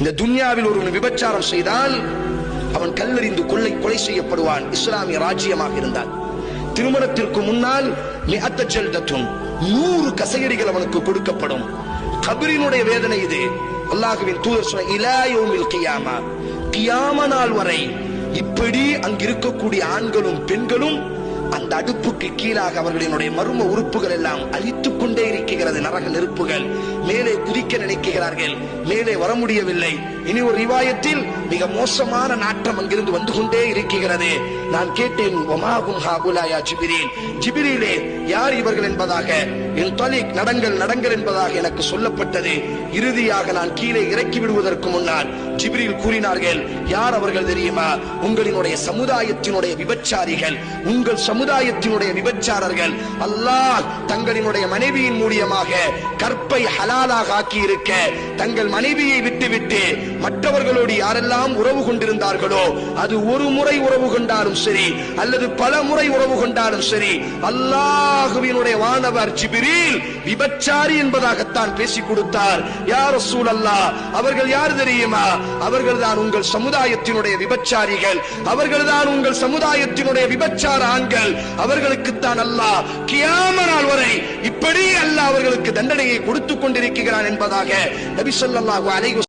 இந்த துன்யாவில் ஒருவன் விபச்சாரம் செய்தால் அவன் கல்லறிந்து கொள்ளை கொலை செய்யப்படுவான். இஸ்லாமிய ராஜ்யமாக இருந்தால். திருமணத்திற்கு முன்னால் மிகத்த ஜல்தத்துன் நூறு கசையடிகள் அவனுக்கு கொடுக்கப்படும். கபிரினுடைய வேதனை இது. அல்லாஹுவின் தூதர் சொன்ன இலா கியாமா. கியாம நாள் வரை இப்படி அங்கு இருக்கக்கூடிய ஆண்களும் பெண்களும் அந்த அடுப்புக்கு கீழாக அவர்களினுடைய மர்ம உறுப்புகள் எல்லாம் அழித்துக் கொண்டே இருக்கிறது. நரக நெருப்புகள். மேலே நினைக்கிறார்கள். மேலே வர முடியவில்லை. இனி ஒரு ரிவாயத்தில் மிக மோசமான நாட்டம் அங்கிருந்து வந்து கொண்டே இருக்கிறது. நான் கேட்டேன் ஜிபிரிலே? யார் இவர்கள் என்பதாக? என் தொலிக் நடங்கள் நடங்கள் என்பதாக எனக்கு சொல்லப்பட்டது. இறுதியாக நான் கீழே இறக்கி விடுவதற்கு முன்னால் ஜிபிரியில் கூறினார்கள். யார் அவர்கள் தெரியுமா? உங்களினுடைய சமுதாயத்தினுடைய விபச்சாரிகள். உங்கள் சமுதாயத்தினுடைய விபச்சாரர்கள். அல்லாஹ் தங்களினுடைய மனைவியின் மூலியமாக கற்பை ஹலாலாக ஆக்கி இருக்க தங்கள் மனைவியை விட்டுவிட்டு மற்றவர்களோடு யாரெல்லாம் உறவு கொண்டிருந்தார்களோ அது ஒரு முறை உறவு கொண்டாலும் சரி அல்லது பல முறை உறவு கொண்டாலும் சரி அல்லாஹுவினுடைய வானவர் ஜிபிரில் விபச்சாரி என்பதாகத்தான் பேசி கொடுத்தார். யார் ரசூல் அவர்கள் யார் தெரியுமா? அவர்கள் தான் உங்கள் சமுதாயத்தினுடைய விபச்சாரிகள். அவர்கள் தான் உங்கள் சமுதாயத்தினுடைய விபச்சார ஆண்கள். அவர்களுக்குத்தான் அல்லாஹ் கியாம நாள் வரை இப்படி அல்லாஹ் அவர்களுக்கு தண்டனையை கொடுத்துக் கொண்டிருக்கிறான் என்பதாக நபி சொல்லாஹு அலைகு